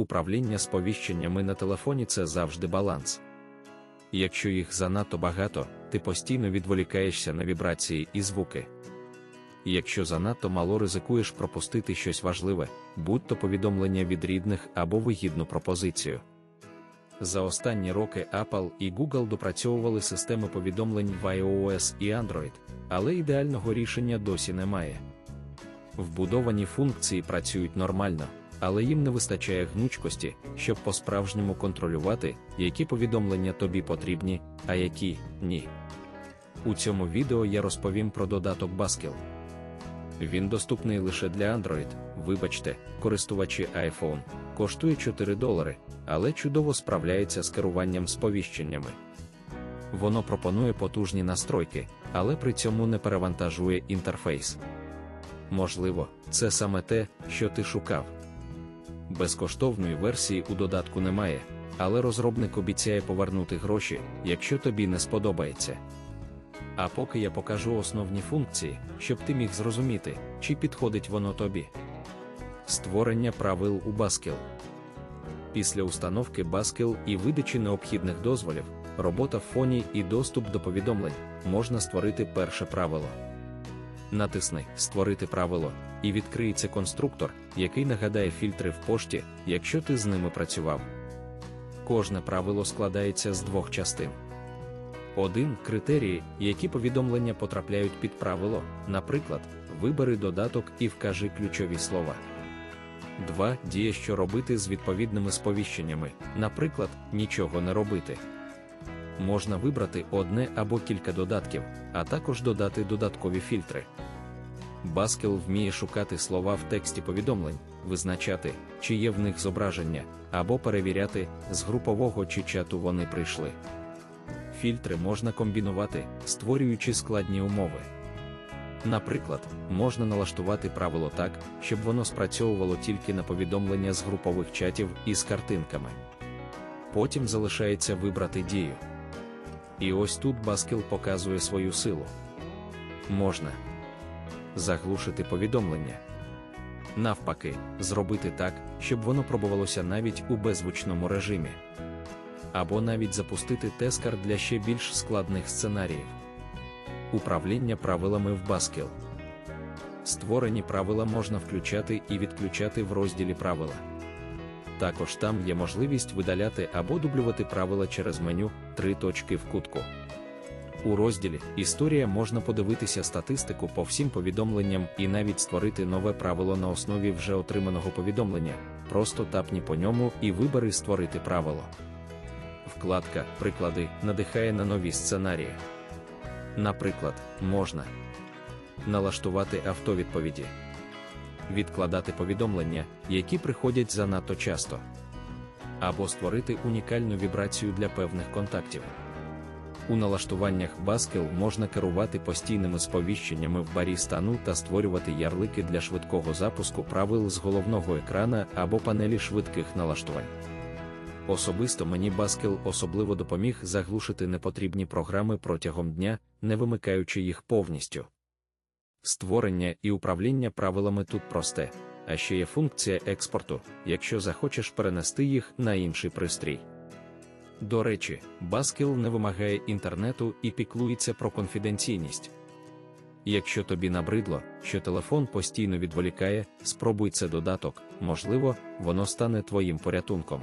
Управління сповіщеннями на телефоні це завжди баланс. Якщо їх занадто багато, ти постійно відволікаєшся на вібрації і звуки. Якщо занадто мало ризикуєш пропустити щось важливе, будь то повідомлення від рідних або вигідну пропозицію. За останні роки Apple і Google допрацьовували системи повідомлень в iOS і Android, але ідеального рішення досі немає. Вбудовані функції працюють нормально, але їм не вистачає гнучкості, щоб по-справжньому контролювати, які повідомлення тобі потрібні, а які ні. У цьому відео я розповім про додаток Baskill. Він доступний лише для Android, вибачте, користувачі iPhone, коштує 4 долари, але чудово справляється з керуванням сповіщеннями. Воно пропонує потужні настройки, але при цьому не перевантажує інтерфейс. Можливо, це саме те, що ти шукав. Безкоштовної версії у додатку немає, але розробник обіцяє повернути гроші, якщо тобі не сподобається. А поки я покажу основні функції, щоб ти міг зрозуміти, чи підходить воно тобі. Створення правил у Baskill. Після установки Baskill і видачі необхідних дозволів, робота в фоні і доступ до повідомлень можна створити перше правило. Натисни Створити правило, і відкриється конструктор, який нагадає фільтри в пошті, якщо ти з ними працював. Кожне правило складається з двох частин. Один критерії, які повідомлення потрапляють під правило, наприклад, вибери додаток і вкажи ключові слова. 2. Діє, що робити з відповідними сповіщеннями, наприклад, нічого не робити. Можна вибрати одне або кілька додатків, а також додати додаткові фільтри. Baskill вміє шукати слова в тексті повідомлень, визначати, чи є в них зображення, або перевіряти, з групового чи чату вони прийшли. Фільтри можна комбінувати, створюючи складні умови. Наприклад, можна налаштувати правило так, щоб воно спрацьовувало тільки на повідомлення з групових чатів із картинками. Потім залишається вибрати дію. І ось тут Baskill показує свою силу. Можна заглушити повідомлення. Навпаки, зробити так, щоб воно пробувалося навіть у беззвучному режимі. Або навіть запустити тескар для ще більш складних сценаріїв. Управління правилами в Baskill. Створені правила можна включати і відключати в розділі правила. Також там є можливість видаляти або дублювати правила через меню три точки в кутку. У розділі Історія можна подивитися статистику по всім повідомленням і навіть створити нове правило на основі вже отриманого повідомлення. Просто тапні по ньому і вибери Створити правило. Вкладка Приклади надихає на нові сценарії. Наприклад, можна налаштувати автовідповіді, відкладати повідомлення, які приходять занадто часто, або створити унікальну вібрацію для певних контактів. У налаштуваннях Baskill можна керувати постійними сповіщеннями в барі стану та створювати ярлики для швидкого запуску правил з головного екрана або панелі швидких налаштувань. Особисто мені Baskill особливо допоміг заглушити непотрібні програми протягом дня, не вимикаючи їх повністю. Створення і управління правилами тут просте, а ще є функція експорту, якщо захочеш перенести їх на інший пристрій. До речі, Баскіл не вимагає інтернету і піклується про конфіденційність. Якщо тобі набридло, що телефон постійно відволікає, спробуй це додаток, можливо, воно стане твоїм порятунком.